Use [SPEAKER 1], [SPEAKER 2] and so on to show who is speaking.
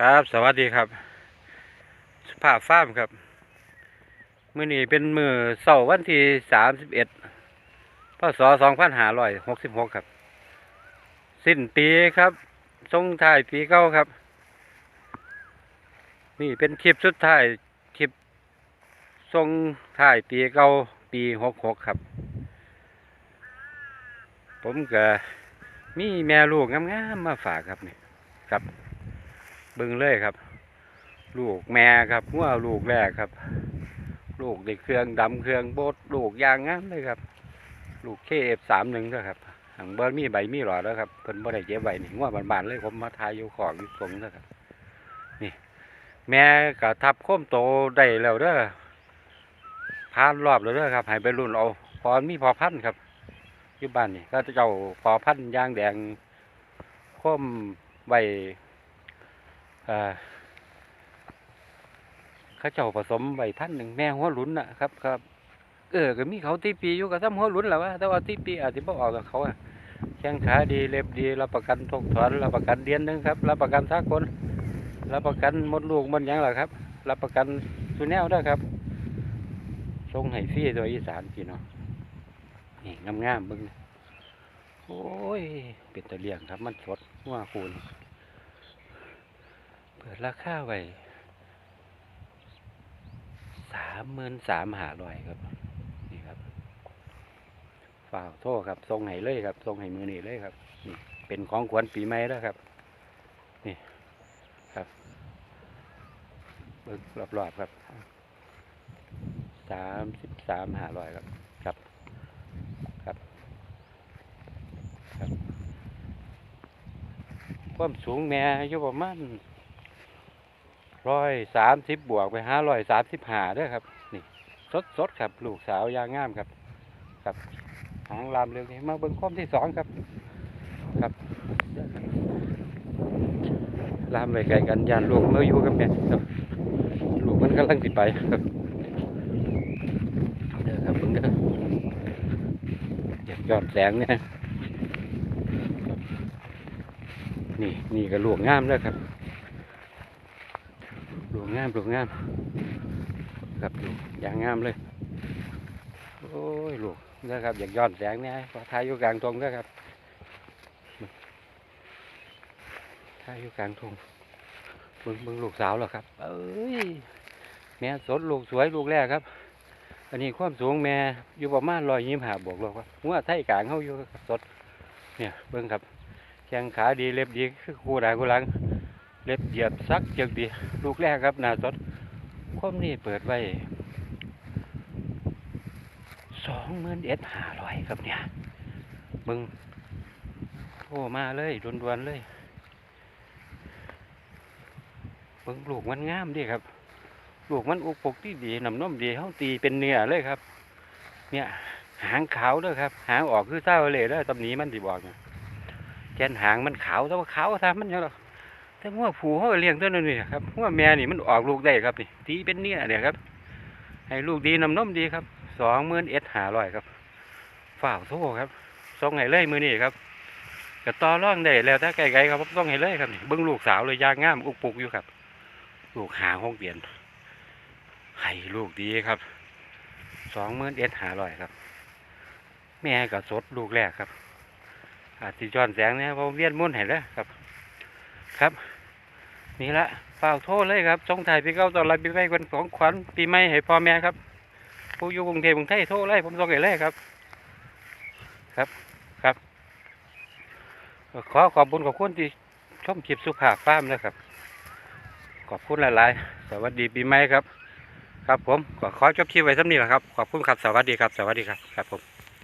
[SPEAKER 1] ครับ สวัสดีครับสภาพฟาร์มครับ มื้อนี้เป็นมือเสาร์วันที่สามสิบเอ็ดพศสองพันห้าร้อยหกสิบหกครับ สิ้นปีครับทรงท้ายปีเก้าครับ นี่เป็นคลิปสุดท้ายคลิปทรงท้ายปีเก้าปีหกหกครับ ผมก็มีแม่ลูกงามๆมาฝากครับนี่ครับ เบึงเลยครับ ลูกแม่ครับงัวลูกแรกครับ ลูกในเครื่องดำเครื่องโบดลูกยางงามเลยครับ ลูกเคเอฟสามหนึ่งด้วครับหังเบิร์มีใบมีหลอดแล้วครับเพิ่นบ่ได้เจ็บใบนี่งัวบานๆเลยผมมาทายอยู่ของอยู่สงนะครับ นี่ แม่ก็ทับโค้มโตได้แล้วเด้อพานรอบแล้วเด้อครับให้ไปรุ่นเอาพอมีพอพันธ์ครับอยู่บ้านนี่ก็จะเจ้าพอพันธ์ยางแดงค้มใบ เอ่อเขาเจ้าผสมใบพันหนึ่งแม่หัวหลุนนะครับครับ เออก็มีเขาที่ปีอยู่กับซ้ำหัวหลุนแหล้ววะแต่ว่าที่ปีอาจจะบ่ออกกับเขาอะแข้งขาดีเล็บดีรับประกันทกถอนรับประกันเดือนหนึงครับรับประกันสากลรับประกันมดลูกมดยังล่ะครับ รับประกันสุนแนวด้วยครับทรงไห้ฟรีตัวอีสานพี่น้องนี่งามๆบึงโอ้ยเป็นตะเลียงครับมันสดหัวคูณ เปิดราคาไว้สามหมื่นสามหาร้อยครับ นี่ครับฝ่าโทษครับทรงไห้เลยครับทรงไห้มือนี่เลยครับ นี่ เป็นของขวัญปีใหม่แล้วครับ นี่ครับเบิกรอบๆครับสามสิบสามหาร้อยครับ ครับ ครับ ครับ ความสูงแม่อยู่ประมาณ ร้อยสามสิบบวกไปห้าร้อยสามสิบห้าด้วยครับนี่สดสดๆครับลูกสาวยางงามครับครับหางลามเรืองนี้มาเบิ้งข้อมที่สองครับครับลามไปไกลกันยานลูกเมื่ออยู่กับแม่ลูกมันกำลังสิไปครับเด้อครับเพิ่งเด้อเดี๋ยวยอดแสงเนี่ยนี่นี่ก็ลูกงามเลยครับ ลูกงามลูกงามครับลูกอย่างงามเลย โอ้ยลูกนะครับอยากย้อนแสงเนี่ยขอทายอยู่กลางทงนะครับทายอยู่กลางทงเบิ่งเบิ่งลูกสาวแล้วครับ เอ้ยแม่สดลูกสวยลูกแรกครับ อันนี้ความสูงแม่อยู่ประมาณร้อยยี่สิบห้าบวกแล้วครับหัวไทยกลางเขาอยู่สด เนี่ยเบิ่งครับแข้งขาดีเล็บดีคือคู่หนาคู่หลัง เล็บเหยียบซักเจียกดี ลูกแรกครับนาสดคมนี่เปิดไว้สองหมื่นเอ็ดห้าร้อยครับเนี่ยมึงโทรมาเลยด่วนๆเลยเบิ่งลูกมันงามดีครับ ลูกมันอุกปกที่ดีน้ำนมดีเขาตีเป็นเนื้อเลยครับ เนี่ยหางขาวเลยครับ หางออกคือเต้าเลยแล้วตำหนี้มันสิบอกเนี่ยแกนหางมันขาวแต่ว่าขาวทำมันยังหรอ แต่หัวผูเขาเลี้ยงตัวนั้นนี่ครับหัวแม่นี่มันออกลูกได้ครับนี่ตีเป็นเนี่ยเนี่ยครับ ให้ลูกดีนำนมดีครับสองหมื่นเอ็ดหาร้อยครับฝ่าวโทครับส่งให้เลยมือนี่ครับกระต่อร่องได้แล้วถ้าไกลๆครับต้องให้เลยครับนี่เบิ้งลูกสาวเลยยางงามอุกปุกอยู่ครับ ลูกหาห้องเปลี่ยนให้ลูกดีครับสองหมื่นเอ็ดหาร้อยครับ แม่ก็สดลูกแรกครับอาจจะจอนแสงเนี่ยเพราะเวียนมุ่นให้แล้วครับ ครับนี่ละเฝ้าโทษเลยครับส่งถ่ายปีเก้าตอนรับปีใหม่วันของขวัญปีใหม่ให้พ่อแม่ครับ ผู้อยู่กรุงเทพกรุงไทยโทษเลยผมส่งให้เลยครับ ครับครับ ขอขอบคุณขอบคุณที่ชมคลิปสุภาพฟาร์มนะครับ ขอบคุณหลายๆ สวัสดีปีใหม่ครับ ครับผมขอขอจบคลิปไว้สักนี้แหละครับ ขอบคุณครับ สวัสดีครับ สวัสดีครับ ครับผม